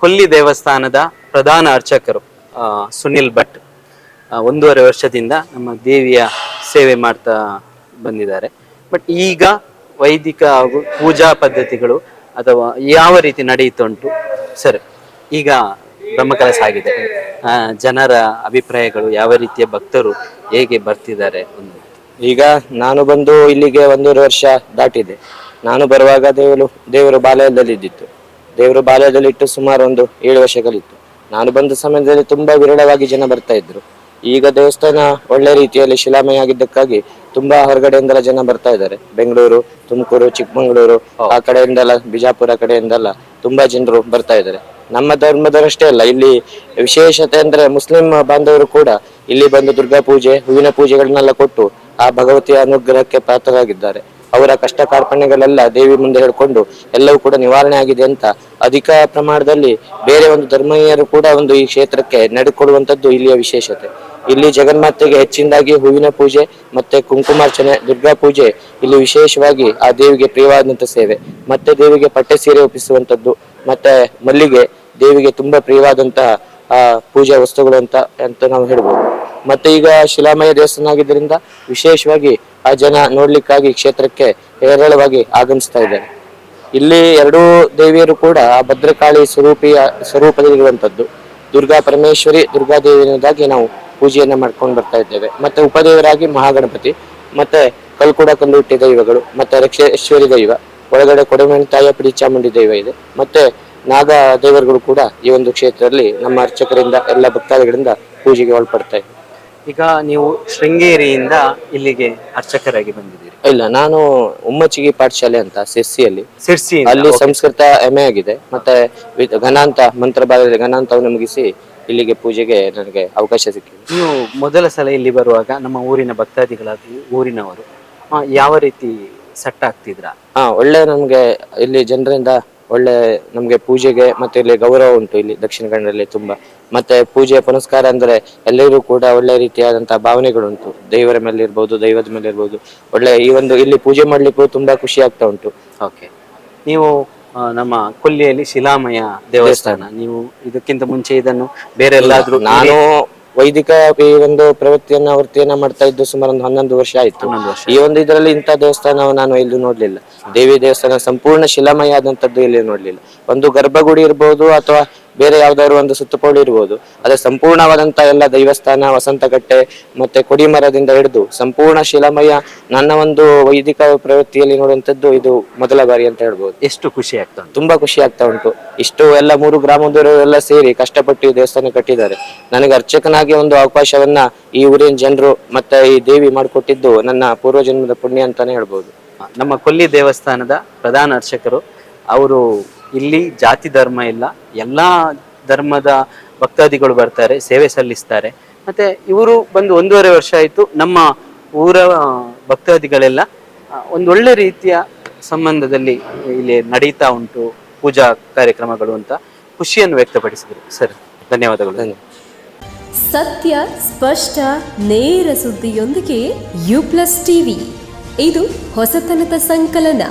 ಕೊಲ್ಲಿ ದೇವಸ್ಥಾನದ ಪ್ರಧಾನ ಅರ್ಚಕರು ಸುನಿಲ್ ಭಟ್. ಒಂದೂವರೆ ವರ್ಷದಿಂದ ನಮ್ಮ ದೇವಿಯ ಸೇವೆ ಮಾಡ್ತಾ ಬಂದಿದ್ದಾರೆ. ಬಟ್ ಈಗ ವೈದಿಕ ಹಾಗೂ ಪೂಜಾ ಪದ್ಧತಿಗಳು ಅಥವಾ ಯಾವ ರೀತಿ ನಡೆಯುತ್ತುಂಟು, ಸರ್, ಈಗ ಬ್ರಹ್ಮಕಲಸ ಆಗಿದೆ. ಜನರ ಅಭಿಪ್ರಾಯಗಳು ಯಾವ ರೀತಿಯ ಭಕ್ತರು ಹೇಗೆ ಬರ್ತಿದ್ದಾರೆ ಈಗ ನಾನು ಬಂದು ಇಲ್ಲಿಗೆ ಒಂದೂವರೆ ವರ್ಷ ದಾಟಿದೆ. ನಾನು ಬರುವಾಗ ದೇವರು ದೇವರು ಬಾಲಯದಲ್ಲಿ ಇದ್ದಿತ್ತು ದೇವರು ಬಾಲಯದಲ್ಲಿ ಇಟ್ಟು ಸುಮಾರು ಒಂದು ಏಳು ವರ್ಷಗಳಿತ್ತು. ನಾನು ಬಂದ ಸಮಯದಲ್ಲಿ ತುಂಬಾ ವಿರಳವಾಗಿ ಜನ ಬರ್ತಾ ಇದ್ರು. ಈಗ ದೇವಸ್ಥಾನ ಒಳ್ಳೆ ರೀತಿಯಲ್ಲಿ ಶಿಲಾಮಯ ಆಗಿದ್ದಕ್ಕಾಗಿ ತುಂಬಾ ಹೊರಗಡೆಯಿಂದೆಲ್ಲ ಜನ ಬರ್ತಾ ಇದ್ದಾರೆ. ಬೆಂಗಳೂರು ತುಮಕೂರು ಚಿಕ್ಕಮಗಳೂರು ಆ ಕಡೆಯಿಂದೆಲ್ಲ ಬಿಜಾಪುರ ಕಡೆಯಿಂದೆಲ್ಲ ತುಂಬಾ ಜನರು ಬರ್ತಾ ಇದ್ದಾರೆ. ನಮ್ಮ ಧರ್ಮದವರಷ್ಟೇ ಅಲ್ಲ ಇಲ್ಲಿ ವಿಶೇಷತೆ ಅಂದ್ರೆ ಮುಸ್ಲಿಂ ಬಾಂಧವರು ಕೂಡ ಇಲ್ಲಿ ಬಂದು ದುರ್ಗಾ ಪೂಜೆ ಹೂವಿನ ಪೂಜೆಗಳನ್ನೆಲ್ಲ ಕೊಟ್ಟು ಆ ಭಗವತಿಯ ಅನುಗ್ರಹಕ್ಕೆ ಪಾತ್ರರಾಗಿದ್ದಾರೆ. ಅವರ ಕಷ್ಟ ಕಾರ್ಪಣ್ಯಗಳೆಲ್ಲ ದೇವಿ ಮುಂದೆ ಹೇಳ್ಕೊಂಡು ಎಲ್ಲವೂ ಕೂಡ ನಿವಾರಣೆ ಆಗಿದೆ ಅಂತ ಅಧಿಕ ಪ್ರಮಾಣದಲ್ಲಿ ಬೇರೆ ಒಂದು ಧರ್ಮೀಯರು ಕೂಡ ಒಂದು ಈ ಕ್ಷೇತ್ರಕ್ಕೆ ನಡೆಕೊಡುವಂತದ್ದು ಇಲ್ಲಿಯ ವಿಶೇಷತೆ. ಇಲ್ಲಿ ಜಗನ್ಮಾತೆಗೆ ಹೆಚ್ಚಿನದಾಗಿ ಹೂವಿನ ಪೂಜೆ ಮತ್ತೆ ಕುಂಕುಮಾರ್ಚನೆ, ದುರ್ಗಾ ಪೂಜೆ ಇಲ್ಲಿ ವಿಶೇಷವಾಗಿ ಆ ದೇವಿಗೆ ಪ್ರಿಯವಾದಂತ ಸೇವೆ. ಮತ್ತೆ ದೇವಿಗೆ ಪಟ್ಟೆ ಸೀರೆ ಒಪ್ಪಿಸುವಂತದ್ದು ಮತ್ತೆ ಮಲ್ಲಿಗೆ ದೇವಿಗೆ ತುಂಬಾ ಪ್ರಿಯವಾದಂತಹ ಆ, ಪೂಜಾ ವಸ್ತುಗಳು ಅಂತ ಅಂತ ನಾವು ಹೇಳ್ಬೋದು. ಮತ್ತೆ ಈಗ ಶಿಲಾಮಯ ದೇವಸ್ಥಾನ ಆಗಿದ್ದರಿಂದ ವಿಶೇಷವಾಗಿ ಆ ಜನ ನೋಡ್ಲಿಕ್ಕಾಗಿ ಕ್ಷೇತ್ರಕ್ಕೆ ಹೇರಳವಾಗಿ ಆಗಮಿಸ್ತಾ ಇದ್ದಾರೆ. ಇಲ್ಲಿ ಎರಡೂ ದೇವಿಯರು ಕೂಡ ಭದ್ರಕಾಳಿ ಸ್ವರೂಪಿಯ ಸ್ವರೂಪದಲ್ಲಿರುವಂತದ್ದು ದುರ್ಗಾ ಪರಮೇಶ್ವರಿ, ದುರ್ಗಾ ದೇವಿಯದಾಗಿ ನಾವು ಪೂಜೆಯನ್ನ ಮಾಡ್ಕೊಂಡು ಬರ್ತಾ ಇದ್ದೇವೆ. ಮತ್ತೆ ಉಪದೇವರಾಗಿ ಮಹಾಗಣಪತಿ, ಮತ್ತೆ ಕಲ್ಕುಡ ಹುಟ್ಟಿದ ದೈವಗಳು, ಮತ್ತೆ ರಕ್ಷೇಶ್ವರಿ ದೈವ, ಒಳಗಡೆ ಕೊಡಮಣಿ ತಾಯ ಪಿಡಿ ಚಾಮುಂಡಿ ದೈವ ಇದೆ. ಮತ್ತೆ ನಾಗ ದೇವರುಗಳು ಕೂಡ ಈ ಒಂದು ಕ್ಷೇತ್ರದಲ್ಲಿ ನಮ್ಮ ಅರ್ಚಕರಿಂದ, ಎಲ್ಲ ಭಕ್ತಾದಿಗಳಿಂದ ಪೂಜೆಗೆ ಒಳಪಡ್ತಾ ಇದೆ ಈಗ ನೀವು ಶೃಂಗೇರಿಯಿಂದ ಇಲ್ಲಿಗೆ ಅರ್ಚಕರಾಗಿ ಬಂದಿದ್ದೀರಿ. ಇಲ್ಲ ನಾನು ಉಮ್ಮಚ್ಚಿಗೆ ಪಾಠಶಾಲೆ ಅಂತ ಸಿರ್ಸಿಯಲ್ಲಿ. ಸಿರ್ಸಿ ಅಲ್ಲಿ ಸಂಸ್ಕೃತ ಎಂ ಎ ಆಗಿದೆ. ಮತ್ತೆ ವಿತ್ ಘನಾಂತ ಮಂತ್ರಭಾಗದಲ್ಲಿ ಘನಾಂತವನ್ನು ಮುಗಿಸಿ ಇಲ್ಲಿಗೆ ಪೂಜೆಗೆ ನನಗೆ ಅವಕಾಶ ಸಿಕ್ಕಿದೆ. ನೀವು ಮೊದಲ ಸಲ ಇಲ್ಲಿ ಬರುವಾಗ ನಮ್ಮ ಊರಿನ ಭಕ್ತಾದಿಗಳಾಗಿ ಊರಿನವರು ಆ, ಯಾವ ರೀತಿ ಸೆಟ್ ಆಗ್ತಿದ್ರ ಹಾ ಒಳ್ಳೆ ನಮ್ಗೆ ಇಲ್ಲಿ ಜನರಿಂದ ಒಳ್ಳೆ ನಮ್ಗೆ ಪೂಜೆಗೆ ಮತ್ತೆ ಇಲ್ಲಿ ಗೌರವ ಉಂಟು ಇಲ್ಲಿ ದಕ್ಷಿಣ ಕನ್ನಡದಲ್ಲಿ ತುಂಬಾ. ಮತ್ತೆ ಪೂಜೆ ಪುನಸ್ಕಾರ ಅಂದ್ರೆ ಎಲ್ಲರೂ ಕೂಡ ಒಳ್ಳೆ ರೀತಿಯಾದಂತಹ ಭಾವನೆಗಳುಂಟು. ದೇವರ ಮೇಲೆ ಇರ್ಬೋದು ದೈವದ ಮೇಲೆ ಇರ್ಬೋದು. ಒಳ್ಳೆ ಈ ಒಂದು ಇಲ್ಲಿ ಪೂಜೆ ಮಾಡ್ಲಿಕ್ಕೂ ತುಂಬಾ ಖುಷಿ ಆಗ್ತಾ ಉಂಟು. ಓಕೆ ನೀವು ಆ, ನಮ್ಮ ಕೊಲ್ಲಿಯಲ್ಲಿ ಶಿಲಾಮಯ ದೇವಸ್ಥಾನ. ನೀವು ಇದಕ್ಕಿಂತ ಮುಂಚೆ ಇದನ್ನು ಬೇರೆ ಎಲ್ಲಾದ್ರೂ ನಾನು ವೈದಿಕ ಈ ಒಂದು ಪ್ರವೃತ್ತಿಯನ್ನ ವೃತ್ತಿಯನ್ನ ಮಾಡ್ತಾ ಇದ್ದು ಸುಮಾರು ಒಂದು ಹನ್ನೊಂದು ವರ್ಷ ಆಯ್ತು. ಈ ಒಂದು ಇದರಲ್ಲಿ ಇಂತ ದೇವಸ್ಥಾನ ನಾನು ಎಲ್ಲೂ ನೋಡ್ಲಿಲ್ಲ. ದೇವಿ ದೇವಸ್ಥಾನ ಸಂಪೂರ್ಣ ಶಿಲಾಮಯ ಆದಂತದ್ದು ಇಲ್ಲಿ ನೋಡ್ಲಿಲ್ಲ. ಒಂದು ಗರ್ಭಗುಡಿ ಇರ್ಬೋದು ಅಥವಾ ಬೇರೆ ಯಾವ್ದಾದ್ರು ಒಂದು ಸುತ್ತುಪೋಳಿ ಇರ್ಬೋದು. ಅದೇ ಸಂಪೂರ್ಣವಾದಂತ ಎಲ್ಲ ದೈವಸ್ಥಾನ ವಸಂತಕಟ್ಟೆ ಮತ್ತೆ ಕೊಡಿಮರದಿಂದ ಹಿಡಿದು ಸಂಪೂರ್ಣ ಶಿಲಾಮಯ ನನ್ನ ಒಂದು ವೈದಿಕ ಪ್ರವೃತ್ತಿಯಲ್ಲಿ ನೋಡುವಂತದ್ದು ಇದು ಮೊದಲ ಬಾರಿ ಅಂತ ಹೇಳ್ಬೋದು. ಎಷ್ಟು ಖುಷಿ ಆಗ್ತಾ ಉಂಟು? ತುಂಬಾ ಖುಷಿ ಆಗ್ತಾ ಉಂಟು. ಇಷ್ಟು ಎಲ್ಲ ಮೂರು ಗ್ರಾಮದವರು ಎಲ್ಲ ಸೇರಿ ಕಷ್ಟಪಟ್ಟು ಈ ದೇವಸ್ಥಾನ ಕಟ್ಟಿದ್ದಾರೆ. ನನಗೆ ಅರ್ಚಕನಾಗಿ ಒಂದು ಅವಕಾಶವನ್ನ ಈ ಊರಿನ ಜನರು ಮತ್ತೆ ಈ ದೇವಿ ಮಾಡಿಕೊಟ್ಟಿದ್ದು ನನ್ನ ಪೂರ್ವಜನ್ಮದ ಪುಣ್ಯ ಅಂತಾನೆ ಹೇಳ್ಬೋದು. ನಮ್ಮ ಕೊಲ್ಲಿ ದೇವಸ್ಥಾನದ ಪ್ರಧಾನ ಅರ್ಚಕರು ಅವರು ಇಲ್ಲಿ ಜಾತಿ ಧರ್ಮ ಇಲ್ಲ. ಎಲ್ಲ ಧರ್ಮದ ಭಕ್ತಾದಿಗಳು ಬರ್ತಾರೆ ಸೇವೆ ಸಲ್ಲಿಸ್ತಾರೆ. ಮತ್ತೆ ಇವರು ಬಂದು ಒಂದೂವರೆ ವರ್ಷ ಆಯಿತು ನಮ್ಮ ಊರ ಭಕ್ತಾದಿಗಳೆಲ್ಲ ಒಂದು ಒಳ್ಳೆ ರೀತಿಯ ಸಂಬಂಧದಲ್ಲಿ ಇಲ್ಲಿ ನಡೀತಾ ಉಂಟು ಪೂಜಾ ಕಾರ್ಯಕ್ರಮಗಳು ಅಂತ ಖುಷಿಯನ್ನು ವ್ಯಕ್ತಪಡಿಸಿದರು. ಸರ್ ಧನ್ಯವಾದಗಳು. ಧನ್ಯವಾದ ಸತ್ಯ ಸ್ಪಷ್ಟ ನೇರ ಸುದ್ದಿಯೊಂದಿಗೆ ಯು ಪ್ಲಸ್ ಟಿವಿ. ಇದು ಹೊಸತನದ ಸಂಕಲನ.